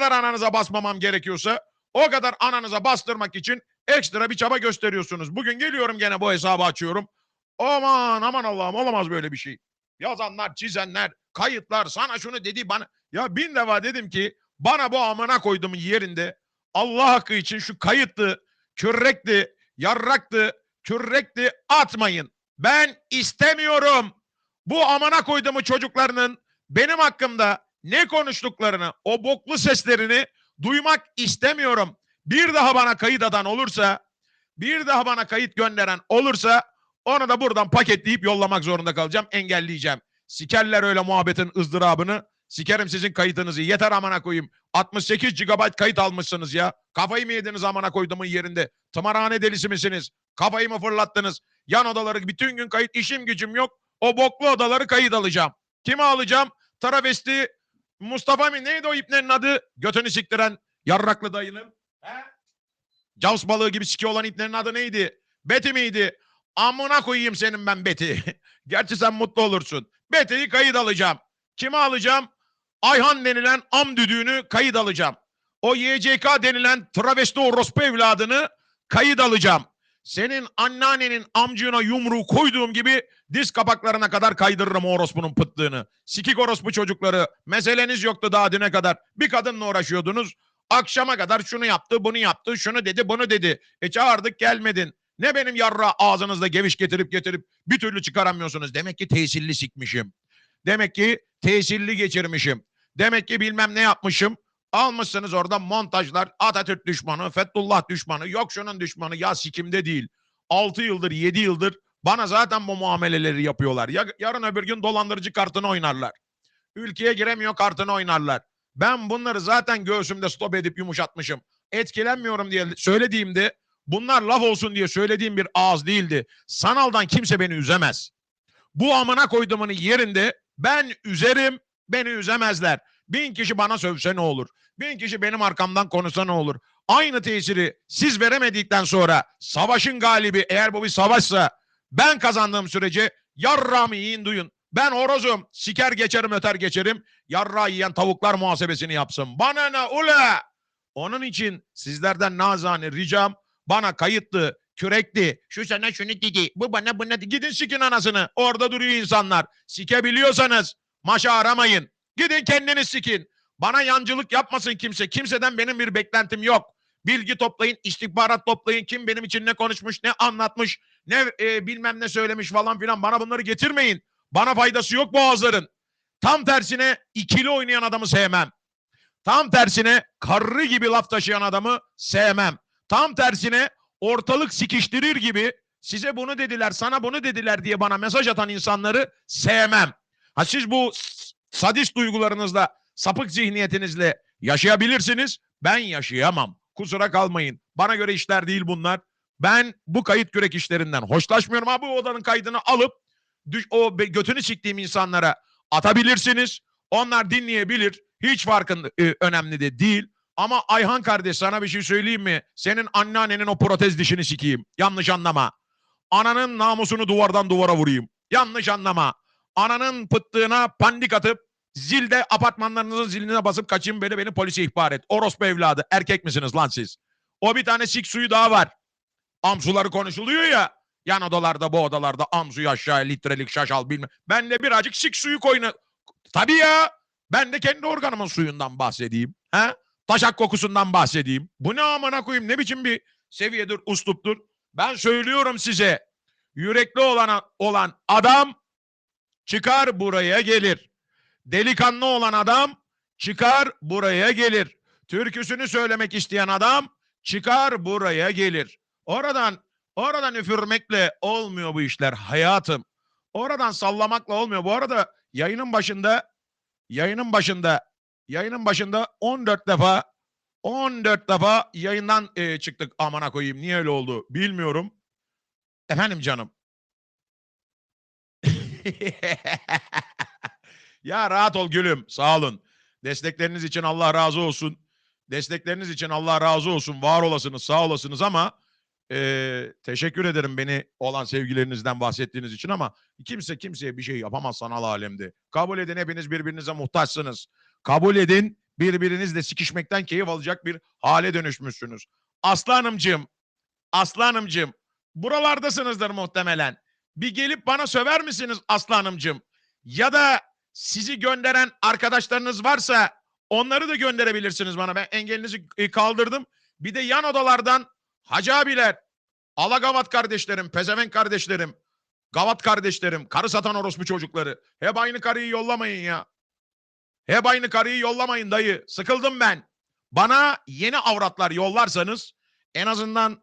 kadar ananıza basmamam gerekiyorsa o kadar ananıza bastırmak için ekstra bir çaba gösteriyorsunuz. Bugün geliyorum gene bu hesabı açıyorum. Aman aman Allah'ım olamaz böyle bir şey. Yazanlar, çizenler, kayıtlar sana şunu dedi bana. Ya bin defa dedim ki bana bu amına koyduğumun yerinde Allah hakkı için şu kayıttı, kürrekti, yarraktı, kürrekti atmayın. Ben istemiyorum. Bu amına koyduğumu çocuklarının benim hakkımda ne konuştuklarını, o boklu seslerini duymak istemiyorum. Bir daha bana kayıt atan olursa, bir daha bana kayıt gönderen olursa onu da buradan paketleyip yollamak zorunda kalacağım, engelleyeceğim. Sikerler öyle muhabbetin ızdırabını. Sikerim sizin kayıtınızı. Yeter amına koyayım. 68 GB kayıt almışsınız ya. Kafayı mı yediniz amına koyduğumun yerinde? Tımarhane delisi misiniz? Kafayı mı fırlattınız? Yan odaları bütün gün kayıt işim gücüm yok. O boklu odaları kayıt alacağım. Kimi alacağım? Travesti Mustafa mı? Neydi o ipnenin adı? Götünü siktiren yarraklı dayının. He? Caus balığı gibi siki olan ipnenin adı neydi? Beti miydi? Amına koyayım senin ben Beti. Gerçi sen mutlu olursun. Beti'yi kayıt alacağım. Kimi alacağım? Ayhan denilen am düdüğünü kayıt alacağım. O YCK denilen travesti orospu evladını kayıt alacağım. Senin anneannenin amcığına yumruğu koyduğum gibi diz kapaklarına kadar kaydırırım orospunun pıttığını. Sikik orospu çocukları. Meseleniz yoktu daha düne kadar. Bir kadınla uğraşıyordunuz. Akşama kadar şunu yaptı, bunu yaptı, şunu dedi, bunu dedi. E çağırdık gelmedin. Ne benim yarra ağzınızda geviş getirip getirip bir türlü çıkaramıyorsunuz. Demek ki tesirli sikmişim. Demek ki tesirli geçirmişim. Demek ki bilmem ne yapmışım. Almışsınız orada montajlar Atatürk düşmanı, Fethullah düşmanı, yok şunun düşmanı ya sikimde değil. 6 yıldır 7 yıldır bana zaten bu muameleleri yapıyorlar. Ya, yarın öbür gün dolandırıcı kartını oynarlar. Ülkeye giremiyor kartını oynarlar. Ben bunları zaten göğsümde stop edip yumuşatmışım. Etkilenmiyorum diye söylediğimde bunlar laf olsun diye söylediğim bir ağız değildi. Sanaldan kimse beni üzemez. Bu amına koyduğumun yerinde ben üzerim, beni üzemezler. Bin kişi bana sövse ne olur? Bin kişi benim arkamdan konuşsa ne olur? Aynı tesiri siz veremedikten sonra savaşın galibi eğer bu bir savaşsa ben kazandığım sürece yarrağımı yiyin duyun. Ben horozum. Siker geçerim öter geçerim. Yarra yiyen tavuklar muhasebesini yapsın. Bana ne ula? Onun için sizlerden nazane ricam bana kayıtlı, kürekli, şu sana şunu dedi, bu bana bunu dedi. Gidin sikin anasını. Orada duruyor insanlar. Sikebiliyorsanız maşa aramayın. Gidin kendiniz sikin. Bana yancılık yapmasın kimse. Kimseden benim bir beklentim yok. Bilgi toplayın, istihbarat toplayın. Kim benim için ne konuşmuş, ne anlatmış, ne e, bilmem ne söylemiş falan filan. Bana bunları getirmeyin. Bana faydası yok bu ağızların. Tam tersine ikili oynayan adamı sevmem. Tam tersine karı gibi laf taşıyan adamı sevmem. Tam tersine ortalık sikiştirir gibi size bunu dediler, sana bunu dediler diye bana mesaj atan insanları sevmem. Ha siz bu sadist duygularınızla, sapık zihniyetinizle yaşayabilirsiniz. Ben yaşayamam. Kusura kalmayın. Bana göre işler değil bunlar. Ben bu kayıt kürek işlerinden hoşlaşmıyorum. Ha bu odanın kaydını alıp o götünü siktiğim insanlara atabilirsiniz. Onlar dinleyebilir. Hiç farkında e, önemli de değil. Ama Ayhan kardeş sana bir şey söyleyeyim mi? Senin anneannenin o protez dişini sikeyim. Yanlış anlama. Ananın namusunu duvardan duvara vurayım. Yanlış anlama. Ananın pıttığına pandik atıp zilde apartmanlarınızın ziline basıp kaçayım beni beni polise ihbar et. Orospu evladı. Erkek misiniz lan siz? O bir tane sik suyu daha var. Amsuları konuşuluyor ya. Yan odalarda bu odalarda amsuyu aşağı litrelik şaşal bilmem. Ben de birazcık sik suyu koyunu. Tabii ya. Ben de kendi organımın suyundan bahsedeyim. He? Taşak kokusundan bahsedeyim. Bu ne amına koyayım ne biçim bir seviyedir, usluptur. Ben söylüyorum size. Yürekli olan, olan adam çıkar buraya gelir. Delikanlı olan adam çıkar buraya gelir. Türküsünü söylemek isteyen adam çıkar buraya gelir. Oradan oradan üfürmekle olmuyor bu işler hayatım. Oradan sallamakla olmuyor. Bu arada yayının başında yayının başında yayının başında 14 defa 14 defa yayından e, çıktık amana koyayım. Niye öyle oldu bilmiyorum. Efendim canım. ya rahat ol gülüm. Sağ olun. Destekleriniz için Allah razı olsun. Destekleriniz için Allah razı olsun. Var olasınız, sağ olasınız ama e, teşekkür ederim beni olan sevgilerinizden bahsettiğiniz için ama kimse kimseye bir şey yapamaz sanal alemde. Kabul edin hepiniz birbirinize muhtaçsınız. Kabul edin birbirinizle sikişmekten keyif alacak bir hale dönüşmüşsünüz. Aslı Hanımcığım buralardasınızdır muhtemelen. Bir gelip bana söver misiniz Aslı Hanımcığım? Ya da sizi gönderen arkadaşlarınız varsa onları da gönderebilirsiniz bana. Ben engelinizi e, kaldırdım. Bir de yan odalardan hacı abiler, Alagavat kardeşlerim, pezevenk kardeşlerim, gavat kardeşlerim, karı satan orospu çocukları. Hep aynı karıyı yollamayın ya. Hep aynı karıyı yollamayın dayı. Sıkıldım ben. Bana yeni avratlar yollarsanız en azından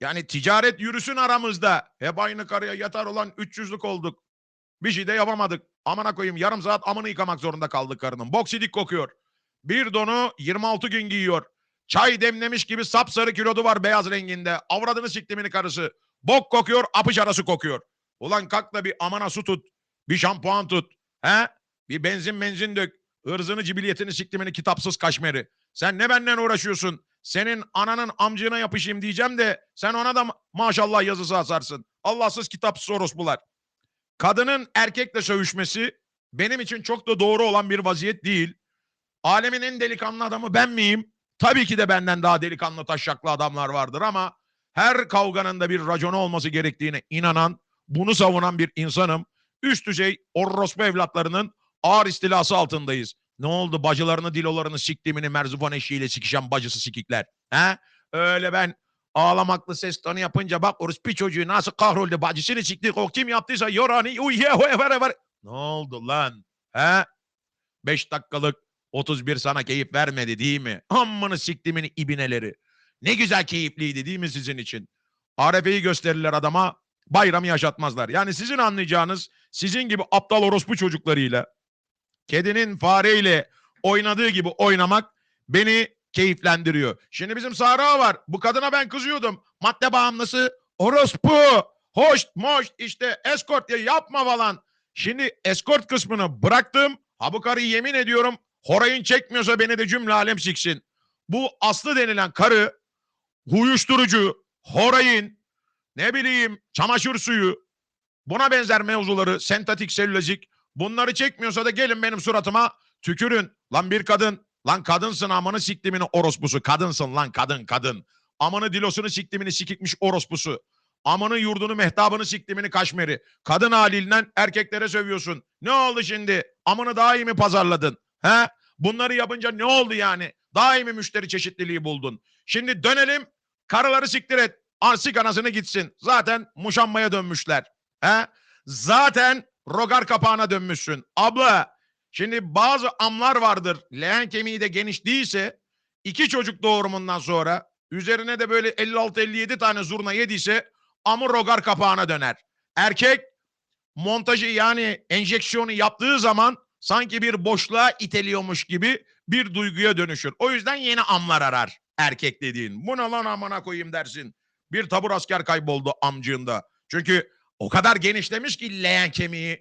yani ticaret yürüsün aramızda. Hep aynı karıya yatar olan 300'lük olduk. Bir şey de yapamadık. Amına koyayım yarım saat amını yıkamak zorunda kaldık karının. Boksidik kokuyor. Bir donu 26 gün giyiyor. Çay demlemiş gibi sapsarı kilodu var beyaz renginde. Avradını siktimini karısı. Bok kokuyor, apış arası kokuyor. Ulan kalk da bir amana su tut. Bir şampuan tut. He? Bir benzin benzin dök. Irzını cibiliyetini siktimini kitapsız kaşmeri. Sen ne benden uğraşıyorsun? Senin ananın amcığına yapışayım diyeceğim de sen ona da ma- maşallah yazısı asarsın. Allahsız kitapsız orospular. Kadının erkekle sövüşmesi benim için çok da doğru olan bir vaziyet değil. Alemin en delikanlı adamı ben miyim? Tabii ki de benden daha delikanlı taşşaklı adamlar vardır ama her kavganın da bir raconu olması gerektiğine inanan, bunu savunan bir insanım. Üst düzey orospu evlatlarının ağır istilası altındayız. Ne oldu bacılarını dilolarını siktimini merzifon eşiğiyle sikişen bacısı sikikler. He? Öyle ben ağlamaklı ses tonu yapınca bak orospu çocuğu nasıl kahroldu bacısını sikti o kim yaptıysa yorani uyye hoye vere vere. Ne oldu lan? He? Beş dakikalık 31 sana keyif vermedi değil mi? Ammını siktimini ibineleri. Ne güzel keyifliydi değil mi sizin için? Arefe'yi gösterirler adama bayramı yaşatmazlar. Yani sizin anlayacağınız sizin gibi aptal orospu çocuklarıyla kedinin fareyle oynadığı gibi oynamak beni keyiflendiriyor. Şimdi bizim Sara var. Bu kadına ben kızıyordum. Madde bağımlısı orospu. Hoş moş işte escort ya yapma falan. Şimdi escort kısmını bıraktım. Ha bu karıyı yemin ediyorum horayın çekmiyorsa beni de cümle alem siksin. Bu Aslı denilen karı uyuşturucu, horayın, ne bileyim çamaşır suyu, buna benzer mevzuları, sentetik selülozik bunları çekmiyorsa da gelin benim suratıma tükürün. Lan bir kadın, lan kadınsın amanı siktimini orospusu, kadınsın lan kadın kadın. Amanı dilosunu siktimini sikikmiş orospusu. Amanı yurdunu mehtabını siktimini kaşmeri. Kadın haliyle erkeklere sövüyorsun. Ne oldu şimdi? Amını daha iyi mi pazarladın? He? Bunları yapınca ne oldu yani? Daha iyi mi müşteri çeşitliliği buldun? Şimdi dönelim karıları siktir et. Arsik anasını gitsin. Zaten muşanmaya dönmüşler. He? Zaten rogar kapağına dönmüşsün. Abla şimdi bazı amlar vardır. Leğen kemiği de geniş değilse iki çocuk doğurumundan sonra üzerine de böyle 56-57 tane zurna yediyse amı rogar kapağına döner. Erkek montajı yani enjeksiyonu yaptığı zaman sanki bir boşluğa iteliyormuş gibi bir duyguya dönüşür. O yüzden yeni amlar arar erkek dediğin. Bu ne lan amına koyayım dersin. Bir tabur asker kayboldu amcığında. Çünkü o kadar genişlemiş ki leğen kemiği